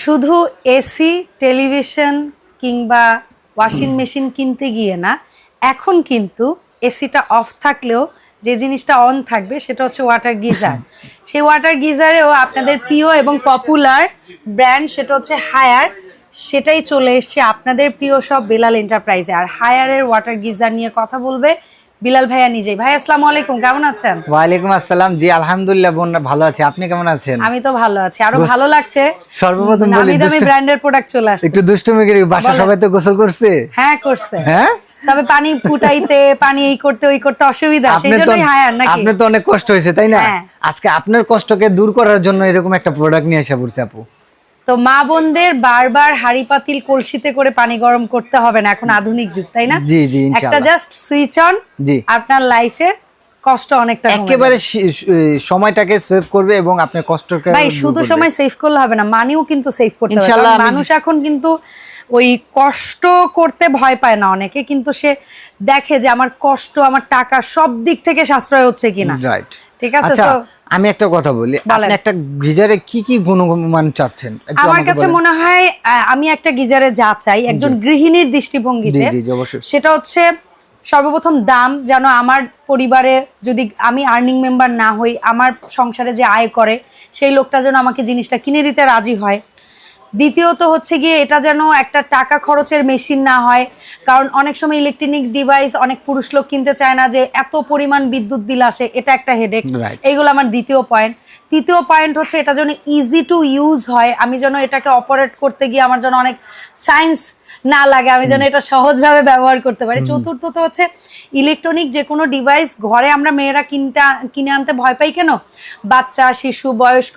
শুধু AC television কিংবা washing machine কিনতে গিয়ে না এখন কিন্তু এসিটা অফ থাকলেও যে জিনিসটা অন থাকবে সেটা হচ্ছে ওয়াটার গিজার সেই ওয়াটার গিজারেও আপনাদের প্রিয় এবং পপুলার ব্র্যান্ড সেটা হচ্ছে হায়ার সেটাই চলে এসছে আপনাদের প্রিয় সব বেলাল এন্টারপ্রাইজে আর হায়ারের ওয়াটার গিজার নিয়ে কথা বলবে বিলাল ভাইয়া নিজেই। ভাই আসসালামু আলাইকুম কেমন আছেন? ওয়ালাইকুম আসসালাম। জি আলহামদুলিল্লাহ বোন ভালো আছি। আপনি কেমন আছেন? আমি তো ভালো আছি। আরও ভালো লাগছে? সর্বপ্রথম বলি দামি ব্র্যান্ডের প্রোডাক্ট চলে আসছে। একটু দুষ্টুমি করি বাসা সবাই তো গোসল করছে? হ্যাঁ করছে। হ্যাঁ? তবে পানি ফুটাইতে পানি এই করতে ওই করতে অসুবিধা। সেই জন্যই হায়ার নাকি? আপনি তো অনেক কষ্ট হয়েছে তাই না? হ্যাঁ। আজকে আপনার কষ্টকে দূর করার জন্য এরকম একটা প্রোডাক্ট নিয়ে এসে পড়ছে আপু। তো মা বোনদের বারবার হাড়ি পাতিল কলসিতে করে পানি গরম করতে হবে না এখন আধুনিক যুগ তাই না? জি, জি, একটা জাস্ট সুইচ অন জি। আপনার লাইফে কষ্ট অনেকটা একেবারে সময়টাকে সেভ করবে এবং আপনার কষ্টকে ভাই শুধু সময় সেভ করলে হবে না মানিও কিন্তু সেভ করতে হবে। মানুষ এখন কিন্তু ওই কষ্ট করতে ভয় পায় না অনেকে কিন্তু সে দেখে যে আমার কষ্ট আমার টাকা সব দিক থেকে সাশ্রয় হচ্ছে কিনা। রাইট ঠিক আছে, আচ্ছা আমি একটা কথা বলি। আপনি একটা গিজারে কি কি গুণমান চাচ্ছেন? আমার কাছে মনে হয় আমি একটা গিজারে যা চাই একজন গৃহিণীর দৃষ্টিভঙ্গিতে। সেটা হচ্ছে সর্বপ্রথম দাম যেন আমার পরিবারে যদি আমি আর্নিং মেম্বার না হই আমার সংসারে যে আয় করে সেই লোকটা যেন আমাকে জিনিসটা কিনে দিতে রাজি হয়। দ্বিতীয়ত হচ্ছে গিয়ে এটা যেন একটা টাকা খরচের মেশিন না হয়। কারণ অনেক সময় ইলেকট্রনিক ডিভাইস অনেক পুরুষ লোক কিনতে চায় না যে এত পরিমাণ বিদ্যুৎ বিল আসে এটা একটা হেডেক এইগুলো আমার দ্বিতীয় পয়েন্ট তৃতীয় পয়েন্ট হচ্ছে এটা যেন ইজি টু ইউজ হয়। আমি যেন এটাকে অপারেট করতে গিয়ে আমার যেন অনেক সায়েন্স না লাগে আমি যেন এটা সহজভাবে ব্যবহার করতে পারি। চতুর্থত হচ্ছে ইলেকট্রনিক যে কোনো ডিভাইস ঘরে আমরা মেয়েরা কিনতে কিনে আনতে ভয় পাই কেন? বাচ্চা শিশু বয়স্ক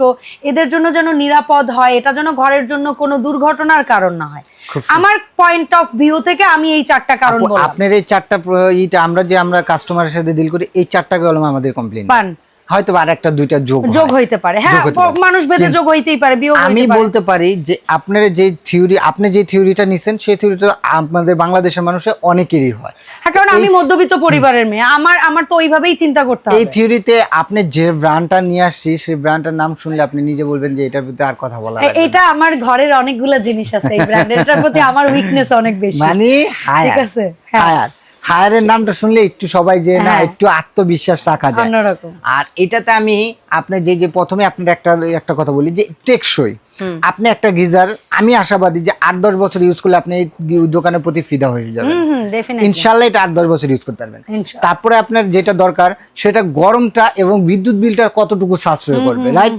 এদের জন্য যেন নিরাপদ হয় এটা যেন ঘরের জন্য কোনো দুর্ঘটনার কারণ না হয়। আমার পয়েন্ট অফ ভিউ থেকে আমি এই চারটা কারণ বললাম। আপনার এই চারটা আমরা যে আমরা কাস্টমারের সাথে ডিল করি এই চারটা কলম আমাদের কমপ্লেন পান। হয়তো বা আরেকটা দুইটা যোগ যোগ হইতে পারে। হ্যাঁ। মানুষ ভেদে যোগ হইতেই পারে বিয়োগ আমি বলতে পারি যে আপনার যে থিওরি আপনি যে থিওরিটা নিছেন সেই থিওরিটা আমাদের বাংলাদেশের মানুষের অনেকেরই হয়। হ্যাঁ কারণ আমি মধ্যবিত্ত পরিবারের মেয়ে। আমার আমার তো ওইভাবেই চিন্তা করতে এই হবে। থিওরিতে আপনি যে ব্র্যান্ডটা নিয়ে আসছি সেই ব্র্যান্ডটার নাম শুনলে আপনি নিজে বলবেন যে এটার প্রতি আর কথা বলা এটা আমার ঘরের অনেকগুলো জিনিস আছে এই ব্র্যান্ডের প্রতি আমার উইকনেস অনেক বেশি। মানে হায়ার ঠিক আছে, হ্যাঁ। হায়ার হায়ারের নামটা শুনলে একটু সবাই যে না হ্যাঁ। একটু আত্মবিশ্বাস রাখা যায়। আর এটাতে আমি আপনি যে যে প্রথমে আপনার একটা একটা কথা বলি যে টেকসই আপনি একটা গিজার আমি আশাবাদী যে আট দশ বছর ইউজ করলে আপনি এই দোকানের প্রতি ফিদা হয়ে যাবেন। ইনশাল্লাহ এটা আট দশ বছর ইউজ করতে পারবেন। তারপরে আপনার যেটা দরকার সেটা গরমটা এবং বিদ্যুৎ বিলটা কতটুকু সাশ্রয় করবে রাইট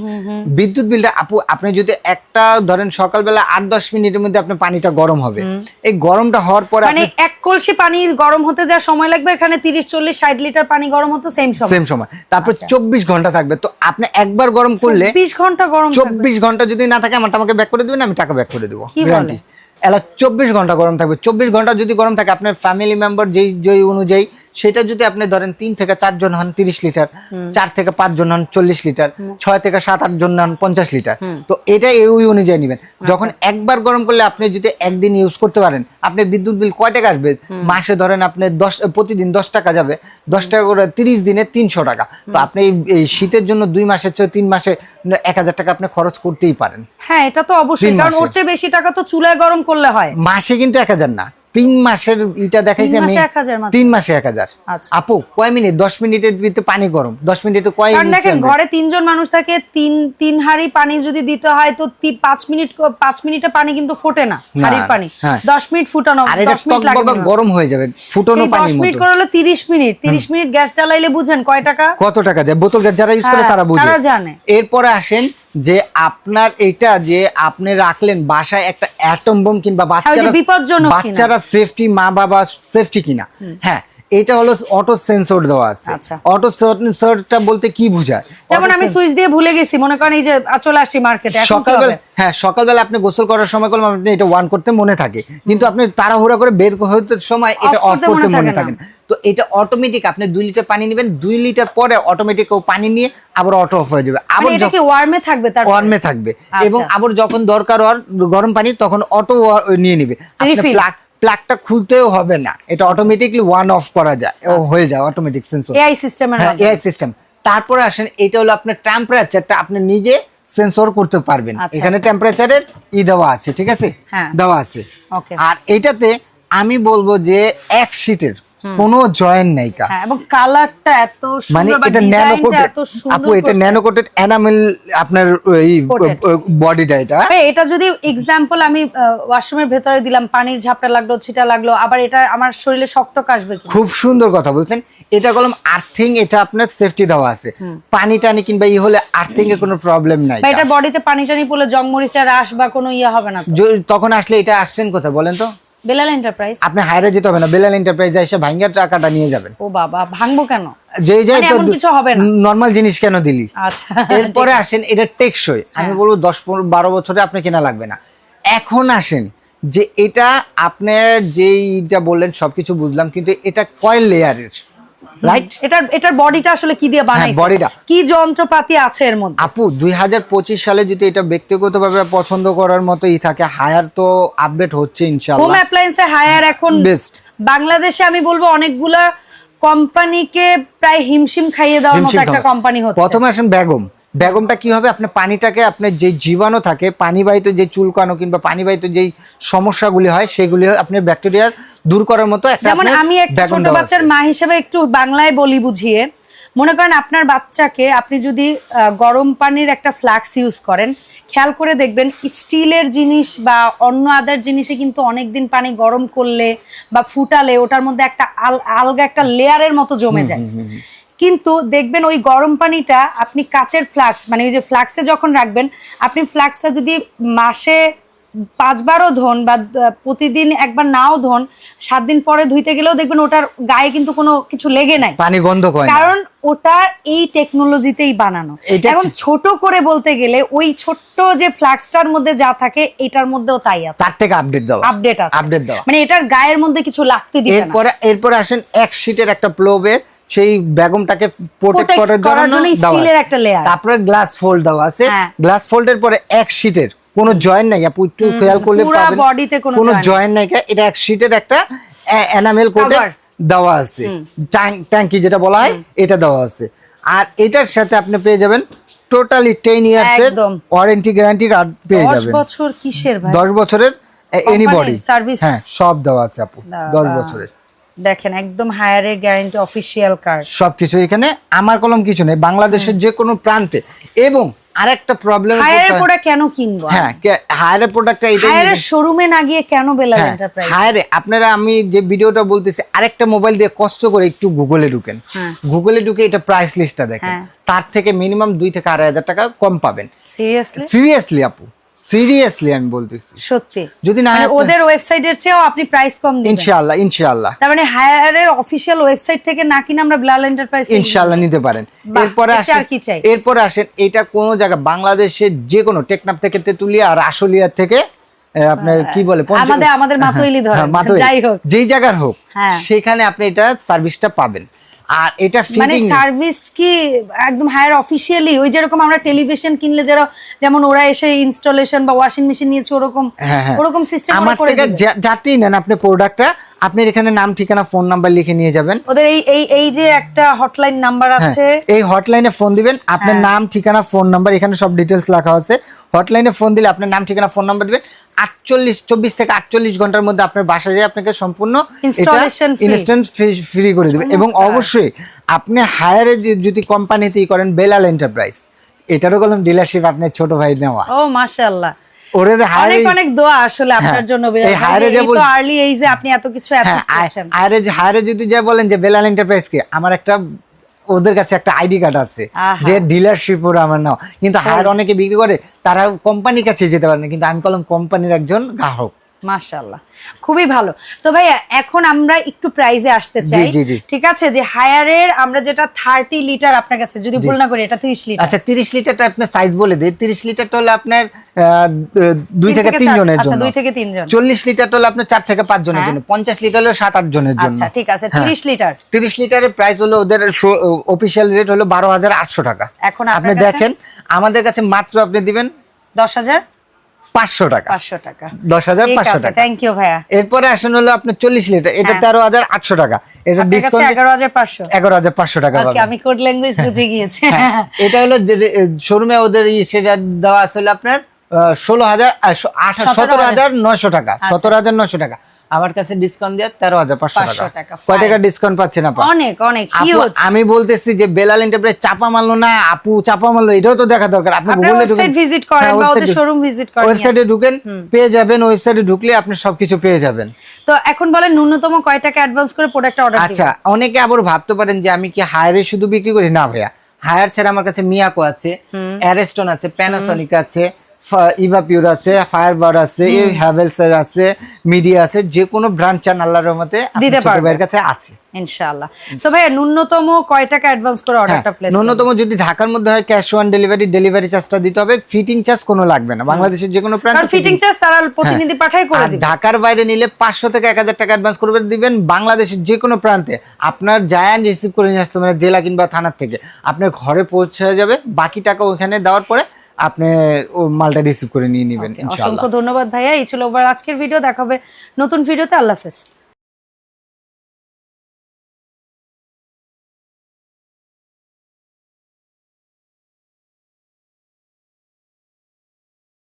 বিদ্যুৎ বিলটা আপু আপনি যদি একটা ধরেন সকালবেলা আট দশ মিনিটের মধ্যে আপনার পানিটা গরম হবে। এই গরমটা হওয়ার পরে মানে এক কলসি পানি গরম হতে যা সময় লাগবে এখানে তিরিশ চল্লিশ ষাট লিটার পানি গরম হতো সেম সময়। সেম সময়। তারপর চব্বিশ ঘণ্টা থাকবে। তো আপনি একবার গরম করলে বিশ ঘণ্টা গরম চব্বিশ ঘণ্টা যদি না থাকে আমারটা আমাকে ব্যাক করে দেবেন আমি টাকা ব্যাক করে দেবো। গ্যারান্টি এলা চব্বিশ ঘণ্টা গরম থাকবে। চব্বিশ ঘণ্টা যদি গরম থাকে আপনার ফ্যামিলি মেম্বার যেই যেই অনুযায়ী সেটা যদি আপনি ধরেন তিন থেকে চারজন হন তিরিশ লিটার চার থেকে পাঁচজন হন চল্লিশ লিটার ছয় থেকে সাত আট জন হন পঞ্চাশ লিটার। তো এটা ওই অনুযায়ী নেবেন। যখন একবার গরম করলে আপনি যদি একদিন ইউজ করতে পারেন আপনি বিদ্যুৎ বিল কয় টাকা আসবে? মাসে ধরেন আপনি দশ প্রতিদিন দশ টাকা যাবে। দশ টাকা করে তিরিশ দিনে তিনশো টাকা। তো আপনি এই শীতের জন্য দুই মাসের চেয়ে তিন মাসে এক হাজার টাকা আপনি খরচ করতেই পারেন। হ্যাঁ এটা তো অবশ্যই। কারণ ওর চেয়ে বেশি টাকা তো চুলায় গরম করলে হয়। মাসে কিন্তু এক হাজার না। তিন মাসের ইটা দেখাইছি আমি। মাসে 1000 মাত্র। তিন মাসে এক হাজার। আচ্ছা। আপু কয় মিনিট? দশ মিনিটের ভিতরে পানি গরম। দশ মিনিটে কয় দেখেন ঘরে তিনজন মানুষ থাকে তিন তিন হাঁড়ি পানি যদি দিতে হয় তো পাঁচ মিনিট পাঁচ মিনিটে পানি কিন্তু ফোটে না হাঁড়ির পানি। হ্যাঁ। দশ মিনিট ফুটানো। গরম হয়ে যাবে ফুটনো এই দশ মিনিট মতো। করে হলো তিরিশ মিনিট। তিরিশ মিনিট গ্যাস চালাইলে বুঝেন কয় টাকা? কত টাকা? যায় বোতল গ্যাস যারা ইউজ করে হ্যাঁ, তারা বুঝে। তারা জানে। এরপরে আসেন যে আপনার এটা যে আপনি রাখলেন বাসায় একটা অ্যাটম বোম কিংবা বাচ্চারা। বাচ্চারা সেফটি মা বাবা সেফটি কিনা হ্যাঁ এটা হলো অটো সেন্সর দেওয়া আছে। আচ্ছা। অটো সেন্সরটা বলতে কি বোঝায়? যেমন আমি সুইচ দিয়ে ভুলে গেছি মনে করেন এই যে চলে আসছি মার্কেটে সকালবেলা হ্যাঁ সকালবেলা আপনি গোসল করার সময় করলাম আপনি এটা ওয়ান করতে মনে থাকে। কিন্তু আপনি তাড়াহুড়া করে বের হতে সময় এটা অফ করতে মনে মনে থাকে না। তো এটা অটোমেটিক আপনি দুই লিটার পানি নেবেন দুই লিটার পরে অটোমেটিক ও পানি নিয়ে আবার অটো অফ হয়ে যাবে। আবার মানে এটা কি ওয়ার্মে থাকবে তার ওয়ার্মে থাকবে। আচ্ছা। এবং আবার যখন দরকার গরম পানি তখন অটো নিয়ে নিবে। Refill। প্লাগ প্লাগটা খুলতেও হবে না। এটা অটোমেটিকলি ওয়ান অফ করা যায়। ও হয়ে যায় automatic sensor AI system AI system তারপরে আসেন এটা হলো আপনার টেম্পারেচারটা আপনি নিজে সেন্সর করতে পারবেন। আচ্ছা। এখানে টেম্পারেচারের ই দেওয়া আছে ঠিক আছে? হ্যাঁ। দেওয়া আছে। ওকে আর এটাতে আমি বলব যে এক সিটের কোনো জয়েন্ট নাই কা। হ্যাঁ এবং কালারটা এত মানে এটা ন্যানো আপু এটা ন্যানো কোটেড এনামেল আপনার এই বডিটা এটা? এটা যদি আমি ওয়াশরুমের ভেতরে দিলাম পানির ঝাপটা লাগল ছিটা লাগল আবার এটা আমার শরীরে শক্টক আসবে খুব সুন্দর কথা বলছেন। এটা কলম আর্থিং এটা আপনার সেফটি দেওয়া আছে। পানি টানি কিংবা ই হলে আর্থিং এর কোনো প্রবলেম নাই এটা বডিতে পানি টানি পড়লে জংমরিচা রাস বা কোনো ইয়ে হবে না? তখন আসলে এটা আসছেন কোথায় বলেন তো? বেলাল এন্টারপ্রাইজ আপনি হাইরে যেতে হবে না বেলাল এন্টারপ্রাইজে এসে ভাঙ্গা টাকাটা নিয়ে যাবেন। ও বাবা ভাঙবো কেন? যে যাই মানে তো কিছু হবে না। নরমাল জিনিস কেন দিলি? আচ্ছা। এরপরে আসেন এটা টেকসই। আমি হ্যাঁ। বলব দশ পনেরো বারো বছরে আপনি কেনা লাগবে না। এখন আসেন যে এটা আপনার যেইটা বললেন সবকিছু বুঝলাম কিন্তু এটা কয়েল লেয়ারের রাইট এটার এটার বডিটা আসলে কি দিয়ে বানাইছে? বডিটা। কি যন্ত্রপাতি আছে এর মধ্যে? আপু দুই হাজার পঁচিশ সালে যদি এটা ব্যক্তিগতভাবে পছন্দ করার মতো ই থাকে হায়ার তো আপডেট হচ্ছে হোম ইনশাল্লাহ অ্যাপ্লায়েন্সে হায়ার এখন বেস্ট বাংলাদেশে আমি বলব অনেকগুলা কোম্পানিকে প্রায় হিমশিম খাইয়ে দেওয়ার মতো একটা কোম্পানি হচ্ছে। প্রথমে আসেন বেগম। বেগমটা কি হবে? আপনি পানিটাকে আপনার যে জীবাণু থাকে পানিবাহিত যে চুলকানো কিংবা পানিবাহিত যেই সমস্যাগুলি হয় সেগুলি আপনি ব্যাকটেরিয়া দূর করার মতো যেমন আমি একটা ছোট বাচ্চার মা হিসেবে একটু বাংলায় বলি বুঝিয়ে মনে করেন আপনার বাচ্চাকে আপনি যদি গরম পানির একটা ফ্লাক্স ইউজ করেন খেয়াল করে দেখবেন স্টিলের জিনিস বা অন্য আদার জিনিসে কিন্তু অনেকদিন পানি গরম করলে বা ফুটালে ওটার মধ্যে একটা আলগা একটা লেয়ারের মতো জমে যায়। কিন্তু দেখবেন ওই গরম পানিটা আপনি কাচের ফ্লাক্স মানে ওই যে ফ্লাক্সে যখন রাখবেন আপনি ফ্লাক্সটা যদি মাসে পাঁচবারও ধন বা প্রতিদিন একবার নাও ধন সাত দিন পরে ধুইতে গেলেও দেখবেন ওটার গায়ে কিন্তু কোনো কিছু লেগে নাই। পানি গন্ধ করে কারণ ওটা এই টেকনোলজিতেই বানানো। এখন ছোট করে বলতে গেলে ওই ছোট্ট যে ফ্লাক্সটার মধ্যে যা থাকে এটার মধ্যেও তাই আছে। তার থেকে আপডেট দেওয়া। আপডেট আছে। আপডেট দেওয়া। মানে এটার গায়ের মধ্যে কিছু লাগতে দিবে না। এরপরে এরপরে আসেন এক শীটের একটা প্লোবের সেই বেগমটাকে প্রোটেক্ট করার জন্য স্টিলের একটা লেয়ার তারপরে গ্লাস ফোল্ড দেওয়া আছে। হ্যাঁ। গ্লাস ফোল্ডের পরে এক শীটের কোনো জয়েন্ট নাই। আপু একটু খেয়াল করলে পুরা পাবেন। বডিতে কোনো জয়েন্ট নাই। এটা এক শীটের একটা এনামেল কোটে দেওয়া আছে। ট্যাঙ্কি যেটা বলা হয় এটা দেওয়া আছে। আর এটার সাথে আপনি পেয়ে যাবেন টোটালি টেন ইয়ার্স এর ওয়ারেন্টি গ্যারান্টি কার্ড পেয়ে যাবেন। বছর কিসের ভাই? দশ বছরের এনি বডি service। হ্যাঁ সব দেওয়া আছে আপু। দশ বাবা। বছরের। দেখেন একদম হায়ারের গ্যারান্টি অফিসিয়াল কার্ড সবকিছু এখানে আমার কলম কিছু নেই বাংলাদেশের যে কোনো প্রান্তে। এবং আরেকটা প্রবলেম হায়ারের প্রোডাক্ট কেন কিনবো? হ্যাঁ হায়ারের প্রোডাক্টটা এটাই হায়ারের শোরুমে না গিয়ে কেন বেলাল হ্যাঁ এন্টারপ্রাইজ হায়ারে আপনারা আমি যে ভিডিওটা বলতেছি আরেকটা মোবাইল দিয়ে কষ্ট করে একটু গুগলে ঢুকেন। হ্যাঁ। গুগলে ঢুকে এটা প্রাইস লিস্টটা দেখেন। হ্যাঁ। তার থেকে মিনিমাম দুই থেকে আড়াই হাজার টাকা কম পাবেন। সিরিয়াসলি সিরিয়াসলি আপু। সিরিয়াসলি আমি বলতেছি। সত্যি। যদি না মানে হয় ওদের ওয়েবসাইটের চেয়েও আপনি প্রাইস কম দিবেন। ইনশাআল্লাহ ইনশাআল্লাহ। তার মানে হায়ারের অফিসিয়াল ওয়েবসাইট থেকে না কিনে আমরা বেলাল এন্টারপ্রাইজ ইনশাআল্লাহ নিতে পারেন। এরপরে আসেন আর কি চাই? এরপরে আসেন এটা কোন জায়গা বাংলাদেশের যে কোনো টেকনাফ থেকে তেতুলিয়া আর আশুলিয়া থেকে আপনার কি বলে আমাদের- আমাদের মাতোইলি ধরেন, হ্যাঁ, যাই হোক। যেই জায়গার হোক হ্যাঁ। সেখানে আপনি এটা সার্ভিসটা পাবেন। আর এটা মানে সার্ভিস কি একদম হায়ার অফিসিয়ালি ওই যেরকম আমরা টেলিভিশন কিনলে যারা যেমন ওরা এসে ইনস্টলেশন বা ওয়াশিং মেশিন নিয়েছে ওরকম হ্যাঁ হ্যাঁ। ওরকম সিস্টেম আমার থেকে যাতেই নেন আপনি প্রোডাক্টটা আপনি এখানে নাম ঠিকানা ফোন নাম্বার লিখে নিয়ে যাবেন। ওদের এই এই এই যে একটা হটলাইন নাম্বার হ্যাঁ, আছে। এই হটলাইনে ফোন দিবেন আপনার হ্যাঁ। নাম ঠিকানা ফোন নাম্বার এখানে সব ডিটেলস লেখা আছে। হটলাইনে ফোন দিলে আপনার নাম ঠিকানা ফোন নাম্বার দিবেন। আটচল্লিশ চব্বিশ থেকে আটচল্লিশ ঘণ্টার মধ্যে আপনার বাসায় যেয়ে আপনাকে সম্পূর্ণ। ইনস্ট্যান্ট ফ্রি করে দিবে। এবং অবশ্যই আপনি হায়ারে যদি কোম্পানিতেই করেন বেলাল এন্টারপ্রাইজ এটারও কলম ডিলারশিপ আপনার ছোট ভাই নেওয়া। ও মাশাআল্লাহ। ওরে অনেক অনেক দোয়া আসলে আপনার হ্যাঁ, জন্য এই হায়ারে যে বল- আর্লি এই যে আপনি এত কিছু এত হ্যাঁ করছেন। হায়ারে হায়ারে যদি যা বলেন যে বেলাল এন্টারপ্রাইজ কে আমার একটা ওদের কাছে একটা আইডি কার্ড আছে যে ডিলারশিপ ওরা আমার নাও। কিন্তু হায়ার অনেকে বিক্রি করে তারা কোম্পানির কাছে যেতে পারে না কিন্তু আমি কলম কোম্পানির একজন গ্রাহক। মাশাআল্লাহ। খুবই ভালো। তো ভাইয়া এখন আমরা একটু প্রাইজে আসতে চাই। ঠিক আছে? যে হায়ারের আমরা যেটা থার্টি লিটার আপনার কাছে যদি ভুল না করি এটা তিরিশ লিটার আচ্ছা তিরিশ লিটারটা আপনার সাইজ বলে দিই। তিরিশ লিটারটা হলে আপনার দুই থেকে তিন জনের আচ্ছা, জন্য। দুই থেকে তিনজন। চল্লিশ লিটার হলে আপনার চার থেকে পাঁচ জনের হ্যাঁ। জন্য। পঞ্চাশ লিটার হলে সাত আট জনের জন্য। আচ্ছা ঠিক আছে। হ্যাঁ। তিরিশ লিটার। তিরিশ লিটারের প্রাইস হলো ওদের অফিসিয়াল রেট হলো বারো হাজার আটশো টাকা। এখন আপনি দেখেন আমাদের কাছে মাত্র আপনি দিবেন দশ হাজার? পাঁচশো টাকা। পাঁচশো টাকা। দশ হাজার পাঁচশো টাকা। থ্যাংক ইউ ভাইয়া। এরপরে আসেন হলো আপনার চল্লিশ লিটার। এটা হ্যাঁ। তেরো হাজার আটশো টাকা। এটা ডিসকাউন্ট এগারো হাজার পাঁচশো। এগারো হাজার পাঁচশো টাকা আমি কোড ল্যাঙ্গুয়েজ বুঝে গিয়েছি। এটা হলো শোরুমে ওদের ই সেটা দেওয়া আসলে আপনার ষোলো হাজার সতেরো হাজার। নয়শো টাকা। আচ্ছা। সতেরো হাজার নয়শো টাকা। আমার কাছে ডিসকাউন্ট দিয়ে তেরো হাজার পাঁচশো টাকা। টাকা, কয় টাকা ডিসকাউন্ট পাচ্ছেন আপা? অনেক অনেক আমি বলতেছি যে বেলাল এন্টারপ্রাইজ চাপা মারলো না আপু চাপা মারলো এটাও তো দেখা দরকার। আপনি গুগলে ওয়েবসাইট ভিজিট করেন বা ওদের শোরুম ভিজিট করেন ওয়েবসাইটে ঢুকেন পেয়ে যাবেন ওয়েবসাইটে ঢুকলে আপনি সবকিছু পেয়ে যাবেন। তো এখন বলেন ন্যূনতম কয় টাকা অ্যাডভান্স করে প্রোডাক্ট অর্ডার আচ্ছা অনেকে আবার ভাবতে পারেন যে আমি কি হায়ারে শুধু বিক্রি করি? না ভাইয়া হায়ার ছাড়া আমার কাছে মিয়াকো আছে অ্যারেস্টন আছে প্যানাসনিক আছে ইভা পিউর আছে ফায়ারবার আছে হ্যাভেলস এর আছে মিডিয়া আছে যে কোনো ব্র্যান্ড চান আল্লাহর রহমতে দিতে পারবে। কাছে আছে। ইনশাআল্লাহ। সো ভাইয়া ন্যূনতম কয় টাকা অ্যাডভান্স করে হ্যাঁ, অর্ডারটা প্লেস ন্যূনতম যদি ঢাকার মধ্যে হয় ক্যাশ অন ডেলিভারি ডেলিভারি চার্জটা দিতে হবে ফিটিং চার্জ কোনো লাগবে না। বাংলাদেশের যে কোনো প্রান্তে ফিটিং চার্জ তারা প্রতিনিধি পাঠাই করে। দিবে। ঢাকার বাইরে নিলে পাঁচশো থেকে এক হাজার টাকা অ্যাডভান্স করবে দিবেন। বাংলাদেশের যে কোনো প্রান্তে আপনার জায়ান রিসিভ করে নিয়ে আসতে মানে জেলা কিংবা থানার থেকে। আপনার ঘরে পৌঁছে যাবে বাকি টাকা ওখানে দেওয়ার পরে আপনি ও মালটা রিসিভ করে নিয়ে নেবেন অসংখ্য ধন্যবাদ ভাইয়া। এই ছিল আজকের ভিডিও দেখাবে নতুন ভিডিওতে আল্লাহ হাফেজ।